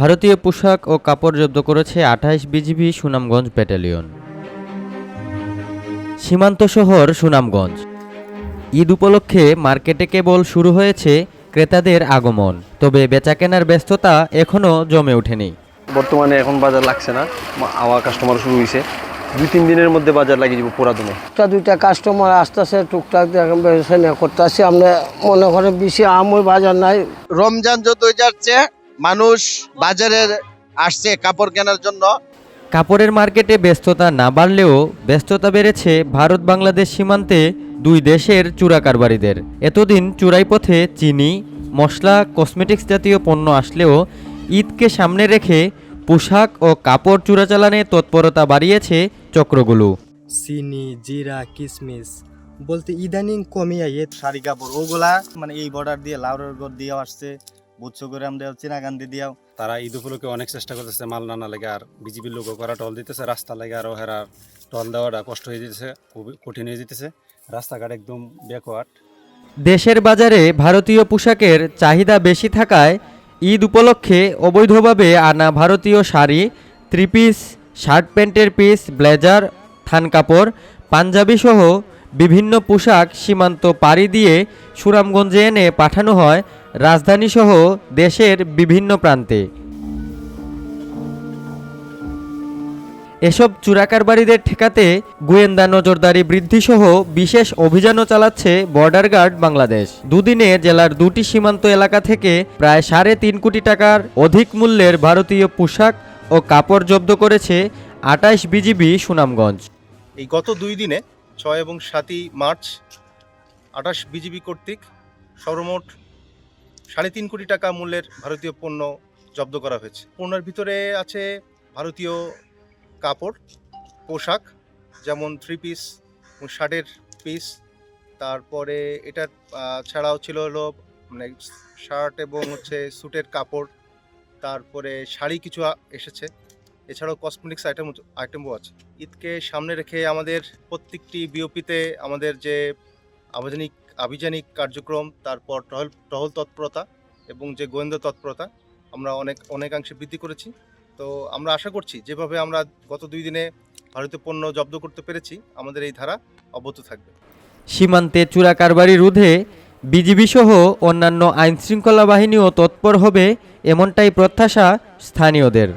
ভারতীয় পোশাক ও কাপড় জব্দ করেছে আঠাইশ বিজিবি সুনামগঞ্জ ব্যাটালিয়ন। সীমান্ত শহর সুনামগঞ্জ। ঈদ উপলক্ষে মার্কেটে কেবল শুরু হয়েছে ক্রেতাদের আগমন তবে বেচাকেনার ব্যস্ততা এখনও জমে ওঠেনি। বর্তমানে এখন বাজার লাগছে না আওয়া কাস্টমার শুরু হয়েছে। দুই তিন দিনের মধ্যে বাজার লাগিয়ে যাব পুরা দমে একটা দুইটা কাস্টমার আসতেছে টুকটাক দেখেন বেচা করতেছি। আমরা মনে করে বেশি আমই বাজার নাই। রমজান যতই যাচ্ছে মানুষ বাজারে আসছে কাপড় কেনার জন্য। কাপড়ের মার্কেটে ব্যস্ততা না বাড়লেও ব্যস্ততা বেড়েছে ভারত বাংলাদেশ সীমান্তে দুই দেশের চূড়া কারবারিদের। এতদিন চূড়াই পথে চিনি মশলা কসমেটিক্স জাতীয় পণ্য আসলেও ঈদকে সামনে রেখে পোশাক ও কাপড় চোরাচালানে তৎপরতা বাড়িয়েছে চক্রগুলো। চিনি জিরা কিশমিশ বলতে ইদানিং কমে আইয়ে শাড়ি কাপড় ওগুলা মানে এই বর্ডার দিয়ে লাউরের গড় দিয়ে আসছে। বুচ্ছ করে আমরা চিনাগান্দি দিয়াও। তারা ঈদ উপলক্ষে অনেক চেষ্টা করতেছে মাল নানা লেগে আর বিজেপির লোক করা টল দিতেছে রাস্তা লেগে আরও হেরা টল দেওয়াটা কষ্ট হয়ে যেতেছে খুবই কঠিন হয়ে যেতেছে। রাস্তাঘাট একদম ব্যাকওয়ার্ড দেশের বাজারে ভারতীয় পোশাকের চাহিদা বেশি থাকায় ঈদ উপলক্ষে অবৈধভাবে আনা ভারতীয় শাড়ি থ্রি পিস শার্ট প্যান্টের পিস ব্লেজার থান কাপড় পাঞ্জাবি সহ বিভিন্ন পোশাক সীমান্ত পাড়ি দিয়ে সুনামগঞ্জে এনে পাঠানো হয় রাজধানীসহ দেশের বিভিন্ন প্রান্তে। এসব চোরাকারবারিদের ঠেকাতে গোয়েন্দা নজরদারি বৃদ্ধিসহ বিশেষ অভিযানও চালাচ্ছে বর্ডার গার্ড বাংলাদেশ। দুদিনে জেলার দুটি সীমান্ত এলাকা থেকে প্রায় সাড়ে তিন কোটি টাকার অধিক মূল্যের ভারতীয় পোশাক ও কাপড় জব্দ করেছে আটাইশ বিজিবি সুনামগঞ্জ। এই গত দুই দিনে ছয় এবং সাতই মার্চ আঠাশ বিজিবি কর্তৃক সর্বমোট সাড়ে তিন কোটি টাকা মূল্যের ভারতীয় পণ্য জব্দ করা হয়েছে। পণ্যের ভিতরে আছে ভারতীয় কাপড় পোশাক যেমন থ্রি পিস শার্টের পিস তারপরে এটা আহ, ছাড়াও ছিল হলো মানে শার্ট এবং হচ্ছে স্যুটের কাপড় তারপরে শাড়ি কিছু এসেছে। এছাড়াও কসমেটিক্স আইটেম আইটেমও আছে। ঈদকে সামনে রেখে আমাদের প্রত্যেকটি বিওপিতে আমাদের যে আভিযানিক আভিযানিক কার্যক্রম, তারপর টহল টহল তৎপরতা এবং যে গোয়েন্দা তৎপরতা আমরা অনেক, অনেকাংশে বৃদ্ধি করেছি। তো আমরা আশা করছি যেভাবে আমরা গত দুই দিনে ভারতীয় পণ্য জব্দ করতে পেরেছি, আমাদের এই ধারা অব্যাহত থাকবে। সীমান্তে চোরাকারবারি রোধে বিজিবি সহ অন্যান্য আইনশৃঙ্খলা বাহিনীও তৎপর হবে, এমনটাই প্রত্যাশা স্থানীয়দের।